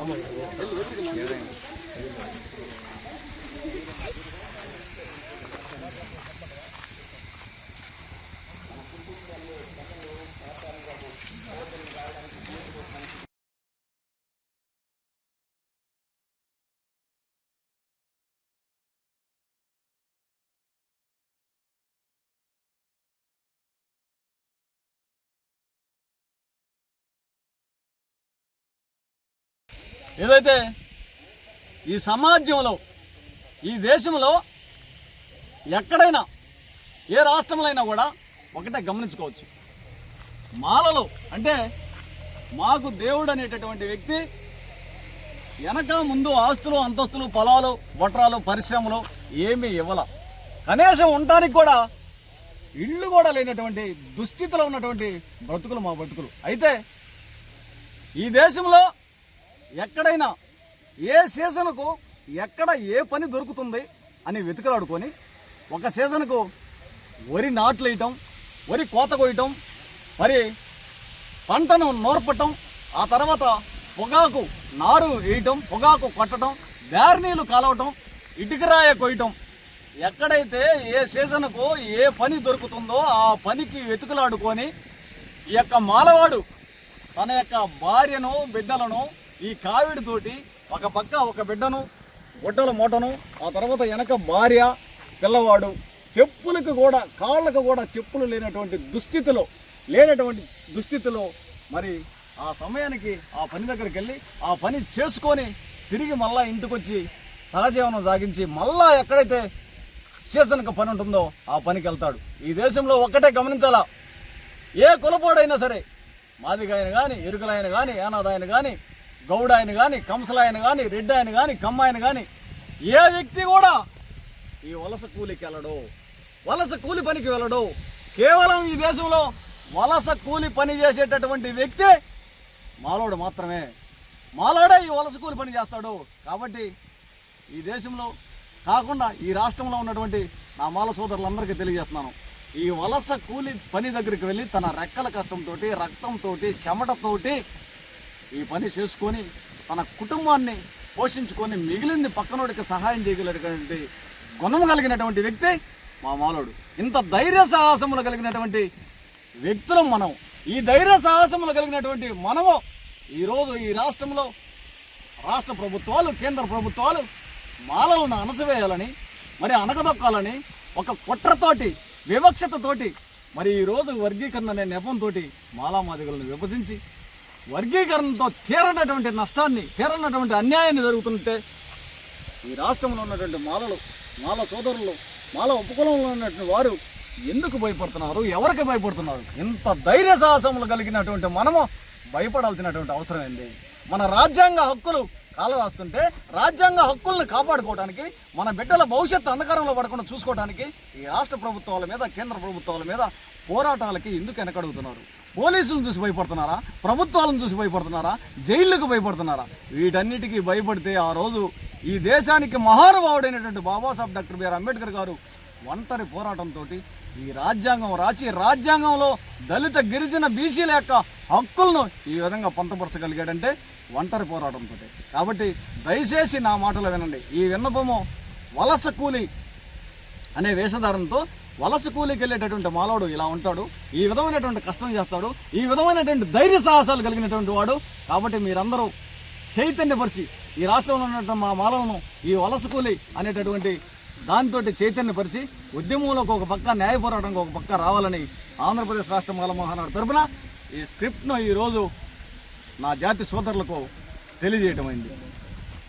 ஆமாம் ఏదైతే ఈ సమాజంలో ఈ దేశంలో ఎక్కడైనా ఏ రాష్ట్రంలో అయినా కూడా ఒకటే గమనించుకోవచ్చు. మాలలో అంటే మాకు దేవుడు అనేటటువంటి వ్యక్తి వెనక ముందు ఆస్తులు అంతస్తులు పొలాలు వట్రాలు పరిశ్రమలు ఏమీ ఇవ్వాల. కనీసం ఉండటానికి కూడా ఇళ్ళు కూడా లేనటువంటి దుస్థితిలో ఉన్నటువంటి బ్రతుకులు మా బ్రతుకులు. అయితే ఈ దేశంలో ఎక్కడైనా ఏ సీజన్కు ఎక్కడ ఏ పని దొరుకుతుంది అని వెతుకలాడుకొని ఒక సీజన్కు వరి నాట్లు వేయటం వరి కోత కోయటం మరి పంటను నోర్పటం ఆ తర్వాత పొగాకు నారు వేయటం పొగాకు కొట్టడం బ్యార్నీలు కాలవటం ఇటుకరాయ కొయ్యటం. ఎక్కడైతే ఏ సీజన్కు ఏ పని దొరుకుతుందో ఆ పనికి వెతుకులాడుకొని ఈ యొక్క మాలవాడు తన యొక్క భార్యను బిడ్డలను ఈ కావిడితోటి ఒక పక్క ఒక బిడ్డను గుడ్డల మూటను ఆ తర్వాత వెనక భార్య పిల్లవాడు చెప్పులకు కూడా కాళ్ళకు కూడా చెప్పులు లేనటువంటి దుస్థితిలో లేనటువంటి దుస్థితిలో మరి ఆ సమయానికి ఆ పని దగ్గరికి వెళ్ళి ఆ పని చేసుకొని తిరిగి మళ్ళా ఇంటికొచ్చి సహజీవనం సాగించి మళ్ళా ఎక్కడైతే సీజన్కి పని ఉంటుందో ఆ పనికి వెళ్తాడు ఈ దేశంలో ఒక్కటే గమనించాలా? ఏ కులపోడైనా సరే మాదిగాయన కానీ ఎరుకలైన కానీ ఏనాదాయన కానీ గౌడ ఆయన కానీ కంసలాయన కానీ రెడ్డి ఆయన కానీ కమ్మాయన కానీ ఏ వ్యక్తి కూడా ఈ వలస కూలికి వెళ్ళడు. వలస కూలి పనికి వెళ్ళడు. కేవలం ఈ దేశంలో వలస కూలి పని చేసేటటువంటి వ్యక్తి మాలోడు మాత్రమే. మాలోడే ఈ వలస కూలి పని చేస్తాడు. కాబట్టి ఈ దేశంలో కాకుండా ఈ రాష్ట్రంలో ఉన్నటువంటి నా మాల సోదరులందరికీ తెలియజేస్తున్నాను. ఈ వలస కూలి పని దగ్గరికి వెళ్ళి తన రెక్కల కష్టంతో రక్తంతో చెమటతోటి ఈ పని చేసుకొని తన కుటుంబాన్ని పోషించుకొని మిగిలింది పక్కనోడికి సహాయం చేయగలిగినటువంటి గుణం కలిగినటువంటి వ్యక్తి మా మాలోడు. ఇంత ధైర్య సాహసములు కలిగినటువంటి వ్యక్తులం మనం. ఈ ధైర్య సాహసములు కలిగినటువంటి మనము ఈరోజు ఈ రాష్ట్రంలో రాష్ట్ర ప్రభుత్వాలు కేంద్ర ప్రభుత్వాలు మాలలను అణచివేయాలని మరి అనగదొక్కాలని ఒక కుట్రతోటి వివక్షతతోటి మరి ఈరోజు వర్గీకరణ అనే నెపంతో మాలామాదిగలను విభజించి వర్గీకరణతో తీరనటువంటి నష్టాన్ని తీరనటువంటి అన్యాయాన్ని జరుగుతుంటే ఈ రాష్ట్రంలో ఉన్నటువంటి మాలలు మాల సోదరులు మాల ఉపకులంలో ఉన్నటువంటి వారు ఎందుకు భయపడుతున్నారు? ఎవరికి భయపడుతున్నారు? ఇంత ధైర్య సాహసములు కలిగినటువంటి మనము భయపడాల్సినటువంటి అవసరం ఏంది? మన రాజ్యాంగ హక్కులు కాలరాస్తుంటే రాజ్యాంగ హక్కులను కాపాడుకోవడానికి మన బిడ్డల భవిష్యత్తు అంధకారంలో పడకుండా చూసుకోవడానికి ఈ రాష్ట్ర ప్రభుత్వాల మీద కేంద్ర ప్రభుత్వాల మీద పోరాటాలకి ఎందుకు వెనకడుగుతున్నారు? పోలీసులను చూసి భయపడుతున్నారా? ప్రభుత్వాలను చూసి భయపడుతున్నారా? జైళ్ళకు భయపడుతున్నారా? వీటన్నిటికీ భయపడితే ఆ రోజు ఈ దేశానికి మహానుభావుడైనటువంటి Babasaheb doctor B R Ambedkar garu ఒంటరి పోరాటంతో ఈ రాజ్యాంగం రాచి రాజ్యాంగంలో దళిత గిరిజన బీసీల యొక్క హక్కులను ఈ విధంగా పొంతపరచగలిగాడంటే ఒంటరి పోరాటంతో. కాబట్టి దయచేసి నా మాటలు వినండి. ఈ విన్నపము వలస కూలి అనే వేషధారణతో వలస కూలికి వెళ్ళేటటువంటి మానవుడు ఇలా ఉంటాడు. ఈ విధమైనటువంటి కష్టం చేస్తాడు. ఈ విధమైనటువంటి ధైర్య సాహసాలు కలిగినటువంటి వాడు. కాబట్టి మీరందరూ చైతన్యపరిచి ఈ రాష్ట్రంలో ఉన్నటువంటి మా మాలవను ఈ వలస కూలి అనేటటువంటి దాంతో చైతన్యపరిచి ఉద్యమంలోకి ఒక పక్క న్యాయ పోరాటంకి ఒక పక్క రావాలని ఆంధ్రప్రదేశ్ రాష్ట్ర మాల మహానాడు తరపున ఈ స్క్రిప్ట్ను ఈరోజు నా జాతి సోదరులకు తెలియజేయటమైంది.